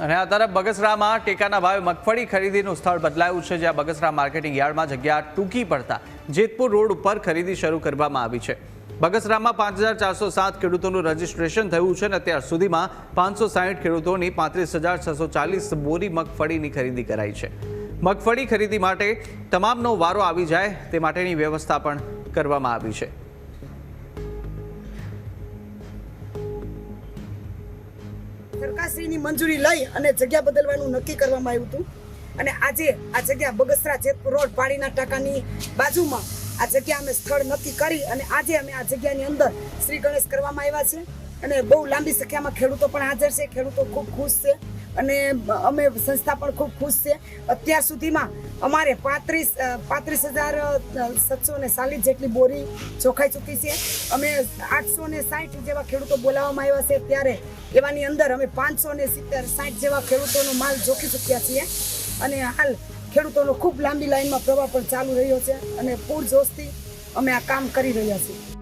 અને આ તરફ બગસરામાં ટેકાના ભાવે મગફળી ખરીદીનું સ્થળ બદલાયું છે, જ્યાં બગસરા માર્કેટિંગ યાર્ડમાં જગ્યા ટૂંકી પડતા જેતપુર રોડ ઉપર ખરીદી શરૂ કરવામાં આવી છે. બગસરામાં પાંચ હજાર ચારસો સાત ખેડૂતોનું રજીસ્ટ્રેશન થયું છે અને અત્યાર સુધીમાં પાંચસો સાહીઠ ખેડૂતોની પાંત્રીસ હજાર છસો ચાલીસ બોરી મગફળીની ખરીદી કરાઈ છે. મગફળી ખરીદી માટે તમામનો વારો આવી જાય તે માટેની વ્યવસ્થા પણ કરવામાં આવી છે. સરકારશ્રીની મંજૂરી લઈ અને જગ્યા બદલવાનું નક્કી કરવામાં આવ્યું હતું. અને આજે આ જગ્યા બગસરા જેતપુર રોડ પાડીના ટાંકાની બાજુમાં આ જગ્યા અમે સ્થળ નક્કી કરી અને આજે અમે આ જગ્યાની અંદર શ્રી ગણેશ કરવામાં આવ્યા છે. અને બહુ લાંબી સંખ્યામાં ખેડૂતો પણ હાજર છે. ખેડૂતો ખૂબ ખુશ છે. અને અમે સંસ્થા પણ ખૂબ ખુશ છે. અત્યાર સુધીમાં અમારે પાંત્રીસ પાંત્રીસ હજાર સાતસો ને ચાલીસ જેટલી બોરી ચોખાઈ ચૂકી છે. અમે આઠસો ને સાઠ જેવા ખેડૂતો બોલાવવામાં આવ્યા છે. ત્યારે એવાની અંદર અમે પાંચસો ને સિત્તેર, સાઠ જેવા ખેડૂતોનો માલ જોખી ચૂક્યા છીએ. અને હાલ ખેડૂતોનો ખૂબ લાંબી લાઈનમાં પ્રવાહ પણ ચાલુ રહ્યો છે અને પૂરજોશથી અમે આ કામ કરી રહ્યા છીએ.